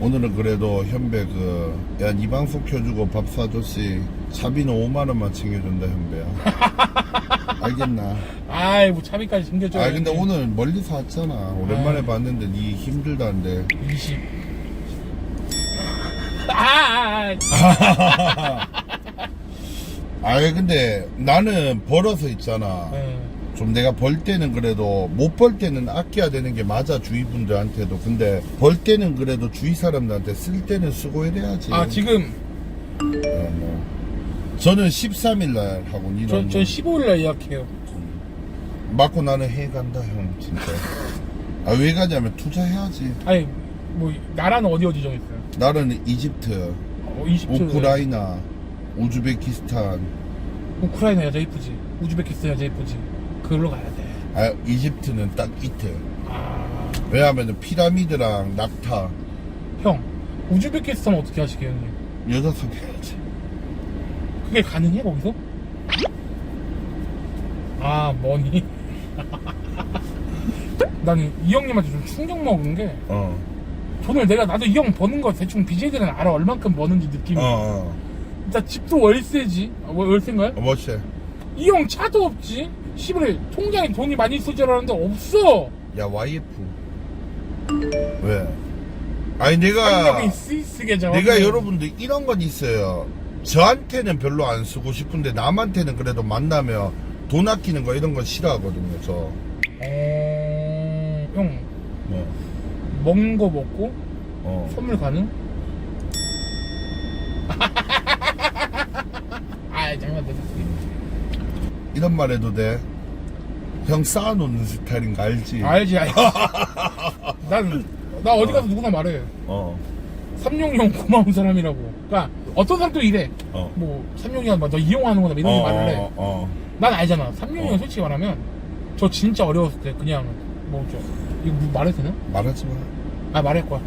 오늘은 그래도 현배 그, 야, 니 방송 켜주고 밥 사줬지. 차비는 5만원만 챙겨준다, 현배야. 알겠나? 아이 뭐 차비까지 챙겨줘야 아, 근데 오늘 멀리서 왔잖아. 오랜만에 아이. 봤는데 니 힘들다는데. 20 아, 아, 아. 근데 나는 벌어서 있잖아. 네. 좀 내가 벌 때는 그래도 못 벌 때는 아껴야 되는 게 맞아 주위 분들한테도. 근데 벌 때는 그래도 주위 사람들한테 쓸 때는 수고해야지. 아 지금? 어, 뭐. 저는 13일 날 하고 니는 전, 전 15일 날 예약해요. 맞고 나는 해 간다 형 진짜. 아 왜 가냐면 투자해야지. 아니 뭐 나라는 어디 어디 정했어요? 나는 이집트 어, 이집트. 우크라이나 우즈베키스탄. 우크라이나 여자 이쁘지? 우즈베키스탄 여자 이쁘지 그걸로 가야 돼 아 이집트는 딱 이틀 아, 왜냐하면 피라미드랑 낙타 형 우즈베키스탄 어떻게 하시게 형님? 여자 섭외해야지 그게 가능해 거기서? 아 머니 나는 이 형님한테 좀 충격 먹은 게 어 돈을 내가 나도 이 형 버는 거 대충 BJ들은 알아 얼만큼 버는지 느낌이 어, 어. 일단 집도 월세지 아, 뭐 월세인가요? 어, 멋있어. 이 형 차도 없지 시부레 통장에 돈이 많이 있을 줄 알았는데 없어 야, YF. 왜? 아니, 내가, 학력이 스위스 계좌 내가 여러분들 이런 건 있어요. 저한테는 별로 안 쓰고 싶은데 남한테는 그래도 만나면 돈 아끼는 거 이런 건 싫어하거든요, 저. 어... 형 뭐, 먹는 거 먹고 어. 선물 가능? 아내 이런 말 해도 돼? 형 쌓아놓는 스타일인 거 알지? 알지 알지 난나 어디 가서 누구나 말해 어, 삼룡이 형 고마운 사람이라고 그러니까 어떤 사람도 이래 어. 뭐 삼룡이가 막너 이용하는구나 이런 어, 말을 해 어, 어. 난 알잖아. 삼룡이 형 어. 솔직히 말하면 저 진짜 어려웠을 때 그냥 뭐죠 이거 뭐 말해도 되나? 말하지 마. 아 말할 거야.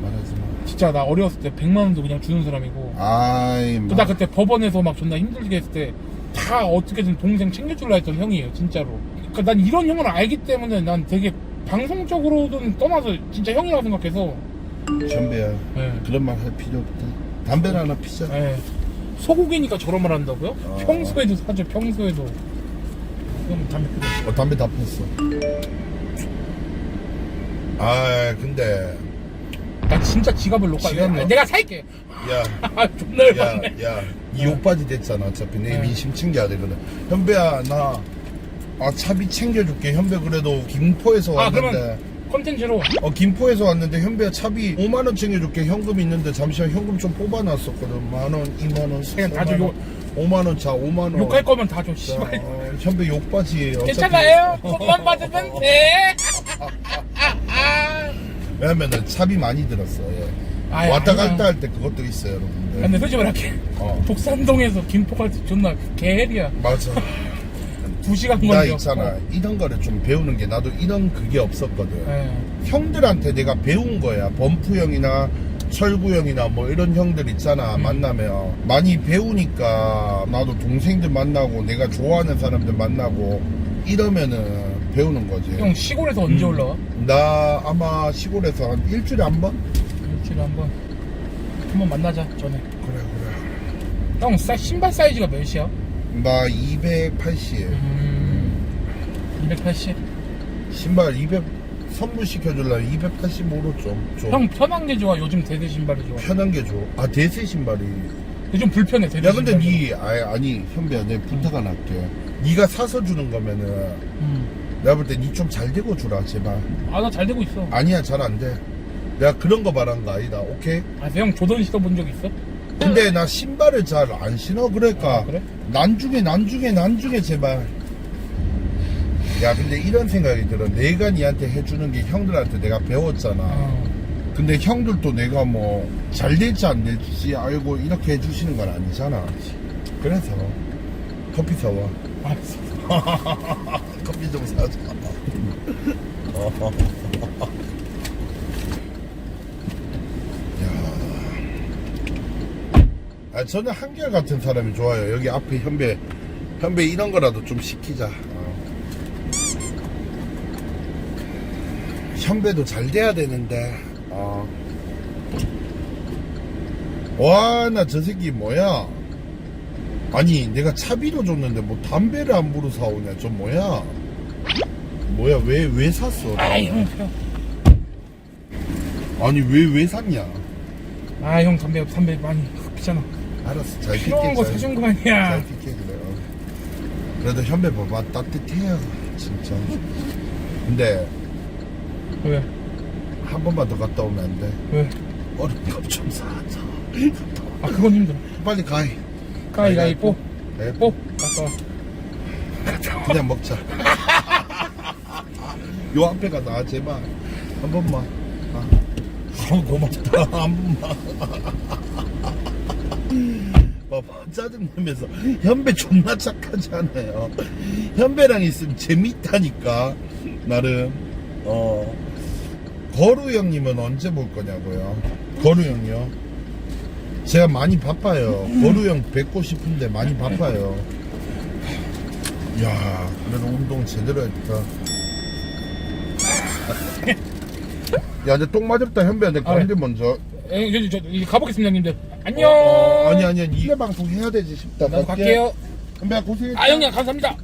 말하지 마. 진짜 나 어려웠을 때 100만 원도 그냥 주는 사람이고 아이, 뭐. 또나 그때 법원에서 막 존나 힘들게 했을 때 다 어떻게든 동생 챙겨줄라 했던 형이에요 진짜로. 그러니까 난 이런 형을 알기 때문에 난 되게 방송적으로든 떠나서 진짜 형이라고 생각해서 전배야. 예. 그런 말 할 필요 없다. 담배를 하나 피자. 예. 소고기니까 저런 말 한다고요? 어. 평소에도 사죠 평소에도 그럼 담배 피워 어, 담배 다 폈어. 아, 근데, 나 진짜 지갑을 놓고 지갑 아, 넣- 내가 살게 야, 아 존나 야, 열받네 야, 이 옷바지 됐잖아. 어차피 내 네. 민심 챙겨야 되거든. 현배야, 나, 아, 차비 챙겨줄게. 현배 그래도 김포에서 아 왔는데. 그러면 컨텐츠로 어, 김포에서 왔는데 현배야 차비 5만원 챙겨줄게. 현금 있는데 잠시만 현금 좀 뽑아놨었거든. 만원, 2만원, 그냥 다 줘, 욕- 5만원, 자, 5만원. 욕할 거면 다줘 씨발 어, 현배 욕바지. 어차피- 괜찮아요 돈만 받으면 돼 왜냐면은 차비 많이 들었어. 예. 아이, 왔다 아니야. 갔다 할 때 그것도 있어요, 여러분들. 근데 솔직히 말할게 어. 독산동에서 김포 갈 때 존나 개헬이야 맞아. 두 시간 나 걸려 있잖아. 이런 거를 좀 배우는 게 나도 이런 그게 없었거든. 예. 형들한테 내가 배운 거야. 범프 형이나 철구 형이나 뭐 이런 형들 있잖아. 음. 만나면. 많이 배우니까 나도 동생들 만나고 내가 좋아하는 사람들 만나고 이러면은 배우는 거지. 형 시골에서 언제 음. 올라와? 나 아마 시골에서 한 일주일에 한 번? 일주일에 한번 한번 만나자 전에 그래, 그래. 형 사, 신발 사이즈가 몇이야? 나 280. 음 280? 신발 200 선물 시켜주려면 285로 좀, 좀 형 편한 게 좋아 요즘 대세 신발이 좋아 편한 게 좋아. 아 대세 신발이. 요즘 불편해 대세 야 근데 신발이. 니 아니, 아니 현배야 내 부탁 하나 할게. 네가 사서 주는 거면은 음. 내가 볼 때 니 좀 잘 되고 주라 제발. 아나 잘 되고 있어 아니야 잘 안 돼. 내가 그런 거 말한 거 아니다. 오케이? 아형 조던 신어본 적 있어? 근데 나 신발을 잘 안 신어 그러니까 아, 그래? 난중에 난중에 난중에 제발. 야 근데 이런 생각이 들어. 내가 니한테 해주는 게 형들한테 내가 배웠잖아. 어. 근데 형들도 내가 뭐 잘 될지 안 될지 알고 이렇게 해주시는 건 아니잖아. 그래서 커피 사와. 알았어 커피 좀. 야. 아, 저는 한결 같은 사람이 좋아요. 여기 앞에 현배, 현배 이런 거라도 좀 시키자. 어. 현배도 잘 돼야 되는데, 어. 와나 저 새끼 뭐야 아니 내가 차비로 줬는데 뭐 담배를 함부로 사오냐 저 뭐야 뭐야 왜 왜 샀어 아이 형 형. 아니 왜 왜 샀냐 아형 담배 담배 많이 귀찮아 알았어. 잘 필요한 거 잘- 사준 거 아니야. 잘 피게 그래요 그래도 현배 봐봐. 따뜻해요 진짜. 근데 왜? 한 번만 더 갔다 오면 안 돼? 왜? 얼음컵 좀 사자 아 그건 힘들어. 빨리 가이 가위가위뽀. 네, 뽀. 갔다 와. 그냥 먹자. 요 앞에 가다 제발. 한 번만. 아, 아, 고맙다. 한 번만 짜증내면서 현배 존나 착하잖아요? 현배랑 있으면 재밌다니까. 나름. 어. 거루 형님은 언제 볼 거냐고요? 거루 형요? 제가 많이 바빠요. 거루 형 뵙고 싶은데 많이 바빠요. 야 그래도 운동 제대로 했다. 야 근데 똥 맞았다 아, 관리 먼저. 에, 이제 저 이제 가보겠습니다 형님들 안녕. 어, 아니 아니 이게 방송 해야 되지 싶다 나도 갈게요. 현배야 고생했다. 아 형님 감사합니다